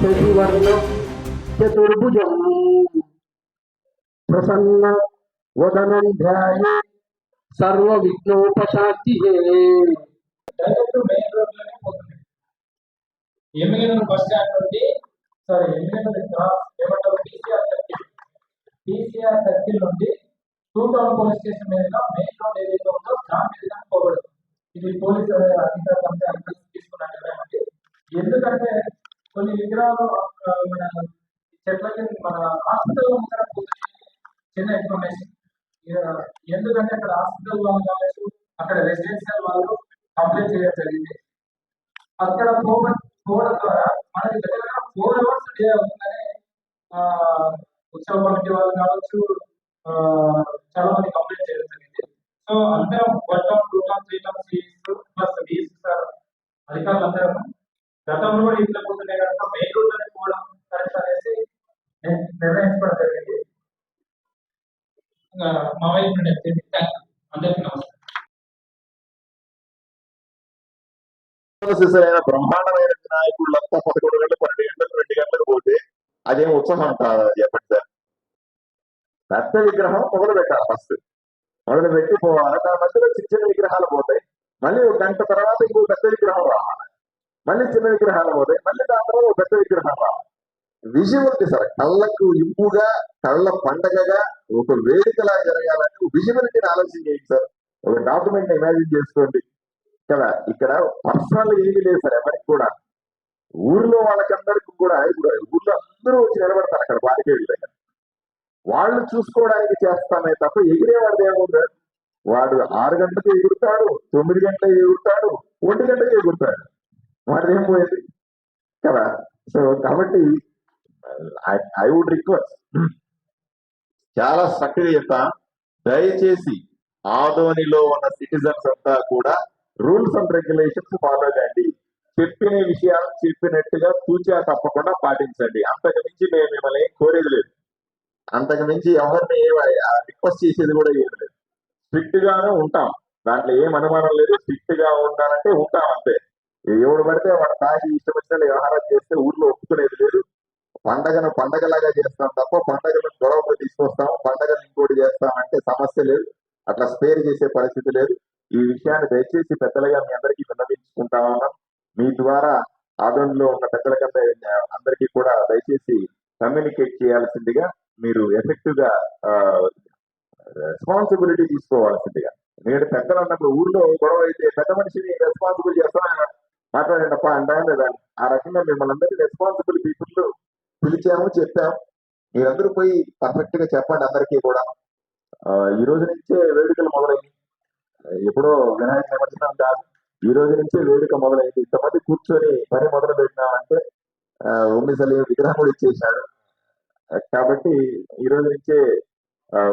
శశివర్ణం చతుర్భుజం ప్రసన్న వదనం ధ్యాయ సర్వ విఘ్నోపశాంతి డైరెక్ట్ మెయిన్ రోడ్లోనే పోతుంది. ఎమ్మిగనూరు బస్ స్టాండ్ నుండి సారీ ఎమ్మిగనూరు క్రాస్ ఏమంటారు టీసీఆర్ సర్కిల్ టీసీఆర్ సర్కిల్ నుండి టూ టౌన్ పోలీస్ స్టేషన్ మీదుగా మెయిన్ రోడ్ ఏదైతే ఉందో దాని మీదుగా పోకూడదు ఇది పోలీస్ అధికారులు అంతా అడ్రస్ తీసుకున్న అండి. ఎందుకంటే కొన్ని విగ్రహాలు మన చెట్ల చెట్లకి మన హాస్పిటల్లో చిన్న ఇన్ఫర్మేషన్ ఎందుకంటే అక్కడ హాస్పిటల్ వాళ్ళు కావచ్చు అక్కడ రెసిడెన్షియల్ వాళ్ళు కంప్లైంట్ చేయడం జరిగింది అక్కడ పోవడం పోవడం ద్వారా మనకి దగ్గర ఫోర్ అవర్స్ డే అవుతుందని ఆ, ఉత్సవ కమిటీ వాళ్ళు కావచ్చు చాలా మంది కంప్లైంట్ చేయడం జరిగింది సో అందరం one town two town three town CIs plus BS sir అధికారులు అందరం ఉత్సాహం చెప్పండి సార్ పెద్ద విగ్రహం మొదలు పెట్టాలి ఫస్ట్ మొదలు పెట్టి పోవాలి. దాని మధ్యలో చిన్న చిన్న విగ్రహాలు పోతాయి. మళ్ళీ ఒక గంట తర్వాత ఇంకో పెద్ద విగ్రహం రావాలి. మళ్ళీ చిన్న విగ్రహాలు పోతాయి. మళ్ళీ దాని తర్వాత ఒక పెద్ద విగ్రహం రావాలి. విజువల్కి సార్ కళ్ళకు ఇంపుగా కళ్ళ పండగగా ఒక వేదికలా జరగాలని విజువలిటీని ఆలోచన చేయండి సార్. ఒక డాక్యుమెంట్ ఇమాజిన్ చేసుకోండి. కదా ఇక్కడ పర్సనల్ ఏమీ లేదు సార్ ఎవరికి కూడా. ఊర్లో వాళ్ళకందరికి కూడా ఇప్పుడు ఊర్లో అందరూ వచ్చి నిలబడతారు అక్కడ బాలికేళ్ళ దగ్గర వాళ్ళు చూసుకోవడానికి చేస్తామే తప్ప ఎగిరేవాడు ఏముంది వాడు ఆరు గంటలకు ఎగురుతాడు తొమ్మిది గంటలకు ఎగురుతాడు ఒంటి గంటకు ఎగురుతాడు. వాడు ఏం పోయేది? కదా? సో కాబట్టి ఐ వుడ్ రిక్వెస్ట్ చాలా చక్కగా చెప్తా. దయచేసి ఆదోనిలో ఉన్న సిటిజన్స్ అంతా కూడా రూల్స్ అండ్ రెగ్యులేషన్స్ ఫాలో కండి చెప్పిన విషయాలు చెప్పినట్టుగా తూచా తప్పకుండా పాటించండి. అంతకు మించి మేము మిమ్మల్ని ఏం కోరేది లేదు. అంతకు మించి ఎవరిని రిక్వెస్ట్ చేసేది కూడా ఏం లేదు. స్ట్రిక్ట్ గానే ఉంటాం. దాంట్లో ఏం అనుమానం లేదు. స్ట్రిక్ట్గా ఉండాలంటే ఉంటాం అంతే. ఎవడు పడితే వాడు తాగి ఇష్టం వచ్చిన వ్యవహారం చేస్తే ఊర్లో ఒప్పుకునేది లేదు. పండగను పండగలాగా చేస్తాం తప్ప పండగను గొడవకు తీసుకొస్తాం. పండగను ఇంకోటి చేస్తాం అంటే సమస్య లేదు. అట్లా స్పేర్ చేసే పరిస్థితి లేదు. ఈ విషయాన్ని దయచేసి పెద్దలుగా మీ అందరికీ విన్నవించుకుంటా ఉన్నాం. మీ ద్వారా ఆదరణలో ఉన్న పెద్దలకంతా అందరికీ కూడా దయచేసి కమ్యూనికేట్ చేయాల్సిందిగా మీరు ఎఫెక్టివ్గా రెస్పాన్సిబిలిటీ తీసుకోవాల్సిందిగా. ఎందుకంటే పెద్దలు అన్నప్పుడు ఊర్లో గొడవ అయితే పెద్ద మనిషిని రెస్పాన్సిబుల్ చేస్తామని మాట్లాడండి అప్ప లేదా? ఆ రకంగా మిమ్మల్ని అందరికీ రెస్పాన్సిబుల్ పీపుల్ పిలిచాము చెప్పాము మీరందరూ పోయి పర్ఫెక్ట్గా చెప్పండి అందరికీ కూడా. ఈ రోజు నుంచే వేడుకలు మొదలైంది ఎప్పుడో వినాయక నిమజ్జనం కాదు. ఈ రోజు నుంచే వేడుక మొదలైంది. ఇంతమంది కూర్చొని పని మొదలు పెట్టినామంటే ఉమ్మిసలి విగ్రహం కూడా ఇచ్చేసాడు కాబట్టి ఈ రోజు నుంచే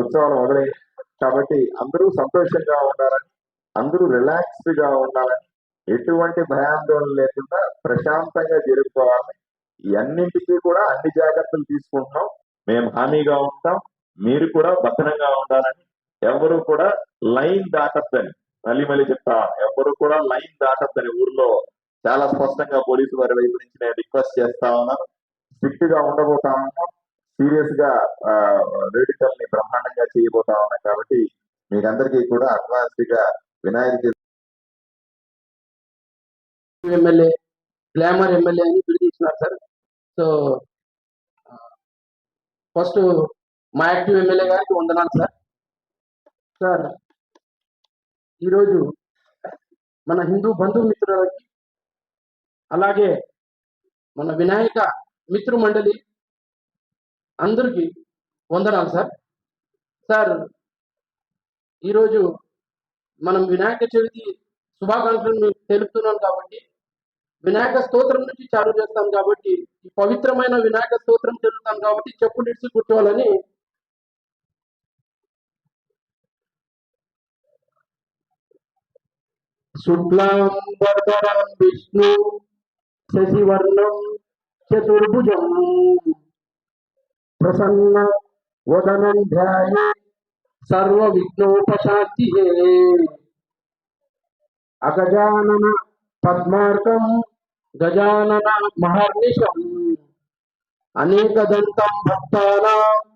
ఉత్సవాలు మొదలైంది. కాబట్టి అందరూ సంతోషంగా ఉండాలని అందరూ రిలాక్స్డ్గా ఉండాలని ఎటువంటి భయాందోళన లేకుండా ప్రశాంతంగా జరుపుకోవాలని ఈ అన్నింటికీ కూడా అన్ని జాగ్రత్తలు తీసుకుంటున్నాం. మేము హామీగా ఉంటాం. మీరు కూడా భద్రంగా ఉండాలని. ఎవరు కూడా లైన్ దాటద్దని. మళ్ళీ మళ్ళీ చెప్తా. ఎవరు కూడా లైన్ దాటద్దని ఊర్లో చాలా స్పష్టంగా పోలీసు వారి వైపు నుంచి నేను రిక్వెస్ట్ చేస్తా ఉన్నాను. స్ట్రిక్ట్గా ఉండబోతా ఉన్నాం. సీరియస్గా వేడుకల్ని బ్రహ్మాండంగా చేయబోతా ఉన్నాం కాబట్టి మీకందరికీ కూడా అడ్వాన్స్డ్గా వినాయక ఎమ్మెల్యే గ్లామర్ ఎమ్మెల్యే అని పిలిచిస్తున్నారు సార్. సో ఫస్ట్ మా యాక్టివ్ ఎమ్మెల్యే గారికి వందనాలు సార్. సార్ ఈరోజు మన హిందూ బంధుమిత్రులకి అలాగే మన వినాయక మిత్రు మండలి అందరికీ వందనాలు సార్. సార్ ఈరోజు మనం వినాయక చవితి శుభాకాంక్షలు మీకు తెలుపుతున్నాం కాబట్టి వినాయక స్తోత్రం నుంచి చాలు చేస్తాం కాబట్టి ఈ పవిత్రమైన వినాయక స్తోత్రం చదువుతాం కాబట్టి చెప్పులు ఇడిచి కూర్చోవాలని शुक्लां विष्णु, शशिवर्णं चतुर्भुज। प्रसन्न वदनं ध्याये अगजानन पद्मार्कं गजानन महर्निशम्। अनेकदन्तं भक्तानाम्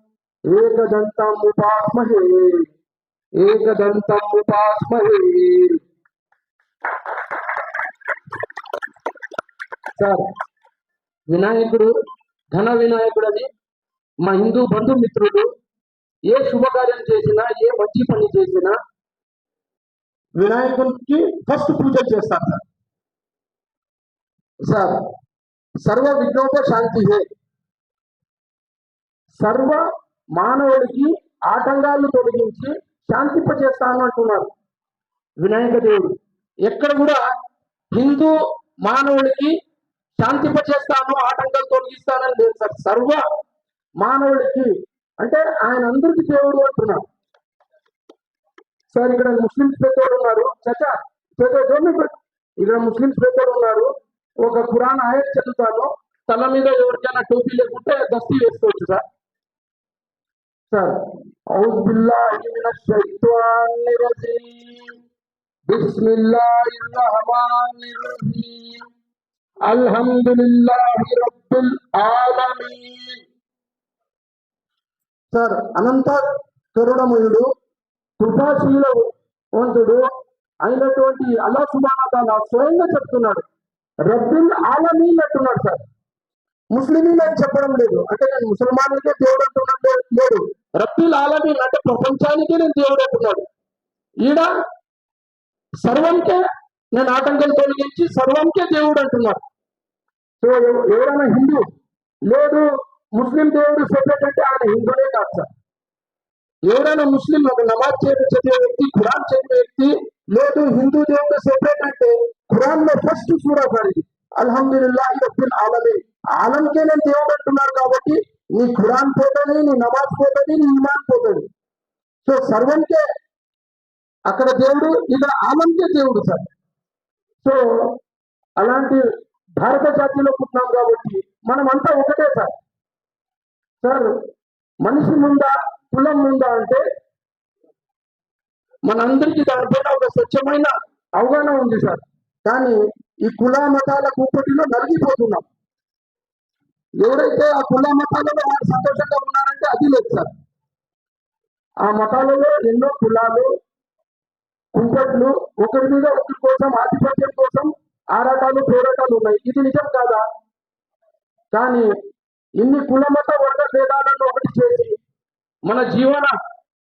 एकदन्तम् उपास्महे। సార్ వినాయకుడు ఘన వినాయకుడు అని మా హిందూ బంధుమిత్రులు ఏ శుభకార్యం చేసినా ఏ మంచి పని చేసినా వినాయకుడికి ఫస్ట్ పూజ చేస్తారు సార్. సార్ సర్వ విఘ్నోప శాంతి హే. సర్వ మానవుడికి ఆటంకాలు తొలగించి శాంతింపజేస్తాను అంటున్నారు వినాయక దేవుడు. ఎక్కడ కూడా హిందూ మానవుడికి శాంతింపజేస్తాను ఆటంకాలు తొలగిస్తానని లేదు సార్. సర్వ మానవుడికి అంటే ఆయన అందరికి దేవుడు అంటున్నారు సార్ ఇక్కడ ముస్లిమ్స్ పెద్దోడు ఉన్నారు. చచ్చా పెద్ద ఇక్కడ ముస్లిమ్స్ పెద్దోడు ఉన్నారు. ఒక పురాణ ఆయత్ చదువుతాను. తల మీద ఎవరికైనా టోపీ లేకుంటే దస్తీ వేసుకోవచ్చు సార్. సార్ ఔజ్ బిల్లాహి بسم الله الرحمن الرحيم الحمد لله رب العالمين సార్ అనంత కరుణమయుడు కృపాశీలవంతుడు అయినటువంటి అల్లా సుబానా స్వయంగా చెప్తున్నాడు. రబ్బుల్ ఆలమీన్ అంటున్నాడు సార్ ముస్లిమీన్ అని చెప్పడం లేదు. అంటే నేను ముసల్మాన్లకే దేవుడు అంటున్నట్టు లేదు. రబ్బుల్ ఆలమీన్ అంటే ప్రపంచానికే నేను దేవుడు అంటున్నాడు. ఈడ సర్వంకే నేను ఆటంకం తొలగించి సర్వంకే దేవుడు అంటున్నాడు. సో ఎవరైనా హిందూ లేదు ముస్లిం దేవుడు సెపరేట్ అంటే ఆయన హిందూనే కాదు సార్. ఎవరైనా ముస్లిం ఒక నమాజ్ చేయడం చదివే వ్యక్తి ఖురాన్ చదివే వ్యక్తి లేదు హిందూ దేవుడు సెపరేట్ అంటే ఖురాన్లో ఫస్ట్ సూరా సార్ ఇది అల్హమ్దుల్లాహి రబ్బిల్ ఆలంకే నేను దేవుడు అంటున్నారు కాబట్టి నీ ఖురాన్ పోతుంది నీ నమాజ్ పోతుంది నీ ఇమాన్ పోతుంది. సో సర్వంకే అక్కడ దేవుడు ఇక్కడ ఆనందే దేవుడు సార్. సో అలాంటి భారత జాతిలో పుట్టినాం కాబట్టి మనం అంతా ఒకటే సార్. సార్ మనిషి ముందా కులం ముందా అంటే మనందరికీ దానిపైన ఒక స్వచ్ఛమైన అవగాహన ఉంది సార్. కానీ ఈ కుల మతాల కూపటిలో నలిగిపోతున్నాం. ఎవరైతే ఆ కుల మతాలలో వారు సంతోషంగా ఉన్నారంటే అది లేదు సార్. ఆ మతాలలో ఎన్నో కులాలు కుంపట్లు ఒకరి మీద ఒకరి కోసం ఆధిపత్యం కోసం ఆరాటాలు పోరాటాలు ఉన్నాయి. ఇది నిజం కాదా? కానీ ఇన్ని కులమత వర్గ భేదాలను ఒకటి చేసి మన జీవన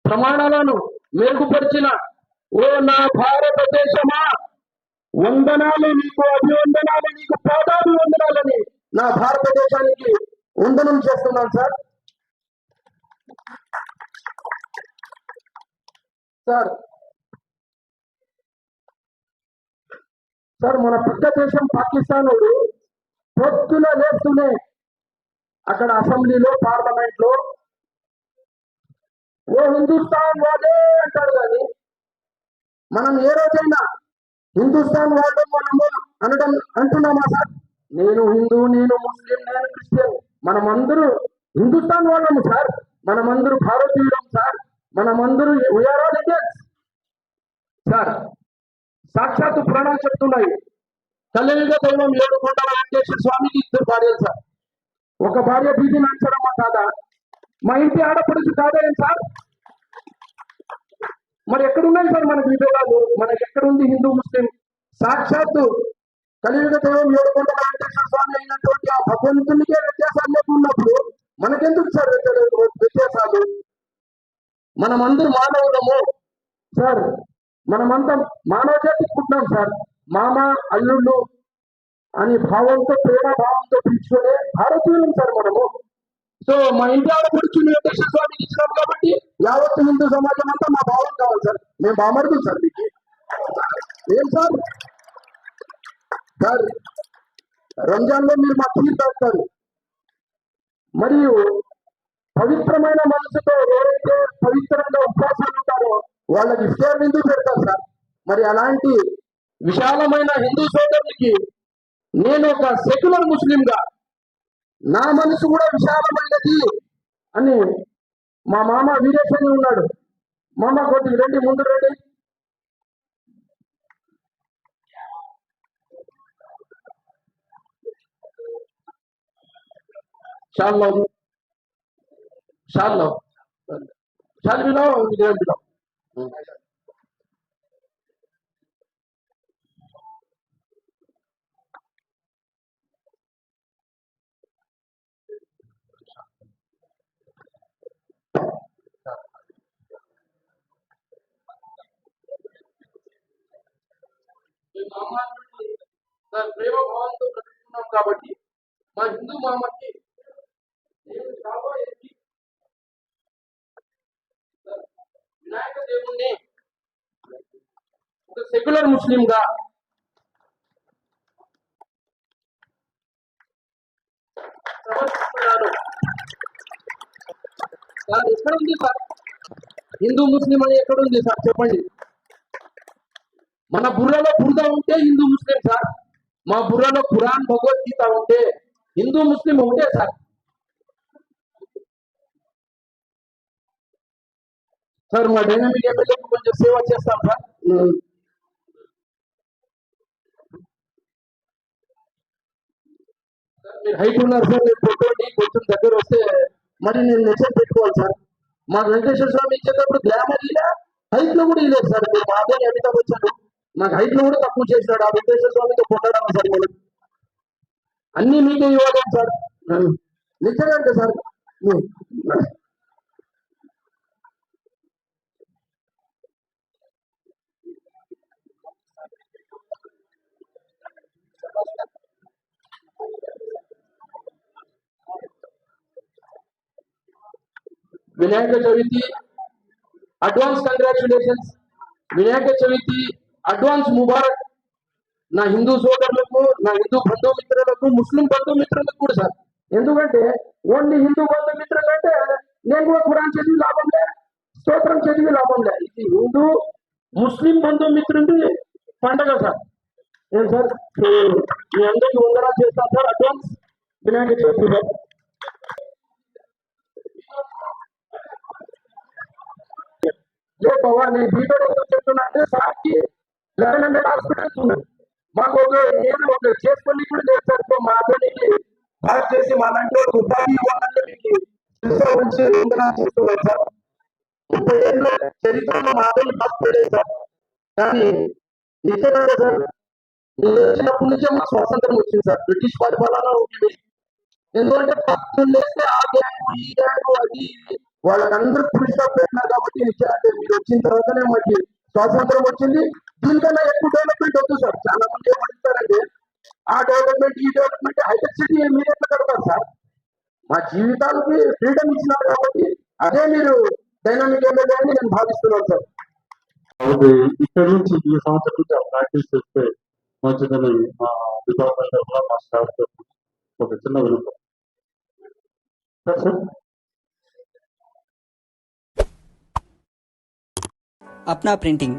ప్రమాణాలను మెరుగుపరిచిన ఓ నా భారతదేశమా? వందనాలు నీకు అభివందనాలు నీకు పాదాలు వందనాలని నా భారతదేశానికి వందనం చేస్తున్నాను సార్. సార్ సార్ మన పెద్ద దేశం పాకిస్తాన్ వాడు పొద్దున లేస్తూనే అక్కడ అసెంబ్లీలో పార్లమెంట్లో ఓ హిందుస్థాన్ వాళ్ళే అంటారు కానీ మనం ఏ రోజైనా హిందుస్థాన్ వాళ్ళు మనము అనడం అంటున్నామా సార్? నేను హిందూ నేను ముస్లిం నేను క్రిస్టియన్ మనమందరూ హిందుస్థాన్ వాళ్ళము సార్. మనమందరూ భారతీయులం సార్. మనమందరూ we are all Indians sir సాక్షాత్తు పురాణాలు చెప్తున్నాయి. కలియుగ దైవం ఏడు కొండల వెంకటేశ్వర స్వామికి ఇద్దరు భార్యలు సార్. ఒక భార్య బీబీ నాంచరమ్మ కాదా? మా ఇంటి ఆడపడుచు కాదా ఏం సార్? మరి ఎక్కడున్నాయి సార్ మనకు విభేదాలు మనకి ఎక్కడుంది హిందూ ముస్లిం? సాక్షాత్తు కలియుగ దైవం ఏడు కొండల వెంకటేశ్వర స్వామి అయినటువంటి ఆ భగవంతునికే వ్యత్యాసాలు లేకున్నప్పుడు మనకెందుకు సార్ వ్యత్యాసాలు? మనమందరూ మానవులము. సార్ మనమంతా మానవ జాతి పుట్టినాం సార్. మామ అల్లుళ్ళు అని భావంతో ప్రేమ భావంతో పిలుచుకునే భారతీయులం సార్ మనము. సో మా ఇంటి ఆడపడుచుని వెంకటేశ్వర స్వామికి ఇచ్చినాం కాబట్టి యావత్ హిందూ సమాజం అంతా మా భావం కావాలి సార్. మేము బామరుదు సార్ మీకు. ఏం సార్? సార్ రంజాన్లో మీరు మా ఖీర్ తాగుతారు మరియు పవిత్రమైన మనసుతో ఎవరైతే పవిత్రంగా ఉపవాసాలు ఉంటారో వాళ్ళకి ఇఫ్తార్ ఎందుకు మరి అలాంటి విశాలమైన హిందూ సోదరునికి నేను ఒక సెక్యులర్ ముస్లింగా నా మనసు కూడా విశాలమైనది అని మా మామ వీరేశ్వరి ఉన్నాడు. మామ కొద్ది రండి ముందు రండి. చాలా చాలా షాల్ బిలో దాని ప్రేమ భావంతో కట్టుకున్నాం కాబట్టి మా హిందూ మామకి కాబోయేది వినాయక దేవుణ్ణి ఒక సెక్యులర్ ముస్లింగా సమర్పిస్తున్నారు. ఎక్కడుంది సార్? హిందూ ముస్లిం అని ఎక్కడుంది సార్? చెప్పండి. మన బుర్రలో బురద ఉంటే హిందూ ముస్లిం సార్. మా బుర్రలో ఖురాన్ భగవద్గీత ఉంటే హిందూ ముస్లిం ఉంటే సార్. సార్ మా డైనమిక్ ఎమ్మెల్యేకి కొంచెం సేవ చేస్తాం సార్. మీరు హైట్ ఉన్నారు సార్ మీరు ఫోటోని కొంచెం దగ్గర వస్తే మరి నేను మెసేజ్ పెట్టుకోవాలి సార్. మా వెంకటేశ్వర స్వామి ఇచ్చేటప్పుడు గ్లామర్ ఇలా హైట్లో కూడా ఇలేదు సార్. మీరు మాదే అమితాబ్ వచ్చాను నాకు హైట్లో కూడా తక్కువ చేశాడు. ఆ వెంకటేశ్వర స్వామితో కొట్టాడమ్మ సార్ మనం అన్ని మీకే ఇవ్వాలి సార్. నిజంగా sir Vinayaka Chavithi advance congratulations Vinayaka Chavithi advance Mubarak నా హిందూ సోదరులకు నా హిందూ బంధుమిత్రులకు ముస్లిం బంధుమిత్రులకు కూడా సార్. ఎందుకంటే ఓన్లీ హిందూ బంధుమిత్రులు అంటే నేను కూడా ఖురాన్ చదివి లాభంలే స్తోత్రం చదివి లాభంలే ఇది హిందూ ముస్లిం బంధుమిత్రుడి పండగ సార్. ఏం సార్? మీ అందరికీ వందనాలు చేస్తాను sir advance. Vinayaka Chavithi sir. ఏ బాబా నేను బీటెక్ చెప్తున్నా అంటే సార్కి లెవెన్ హండ్రెడ్ హాస్పిటల్స్ ఉన్నాయి మాకు ఒక నేను ఒక చేసుకొని కూడా లేదు మా అతనికి బాగా చేసి మా లాంటి ఉపాధి ఇవ్వాలంటే మీకు తెలుసా ఉంచి వందనాలు చేస్తున్నాను సార్ ముప్పై ఏళ్ళ చరిత్రలో మా అందరిని బాగుపడేది సార్. కానీ నిజంగా సార్ నేను చిన్నప్పటి నుంచే మాకు స్వాతంత్రం వచ్చింది సార్. బ్రిటిష్ పరిపాలన ఉంటుంది ఎందుకంటే పక్కన లేస్తే ఆ గ్యాంగ్ ఈ గ్యాంగ్ అది వాళ్ళకందరూ పురుషులు పెట్టినారు కాబట్టి నిజాన్ని మీరు వచ్చిన తర్వాతనే మాకు స్వాతంత్రం వచ్చింది. దీనికన్నా ఎక్కువ డెవలప్మెంట్ వద్దు సార్. చాలా మంది ఏమంటారంటే ఆ డెవలప్మెంట్ ఈ డెవలప్మెంట్ హైటెక్ సిటీ మీరు ఎట్లా కడతారు సార్? మా జీవితాలకి ఫ్రీడమ్ ఇచ్చినారు కాబట్టి అదే మీరు డైనామిక్ ఎమ్మెల్యే అని నేను భావిస్తున్నాను సార్. కాబట్టి ఇక్కడ నుంచి ఈ సంవత్సరం నుంచి ఆ ప్రాక్టీస్ చేస్తే మంచిదని మా డిపార్ట్మెంట్ తరఫున మా స్టాఫ్ ఒక చిన్న వినపం sir sir. Apna printing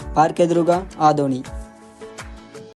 R K Durga Adoni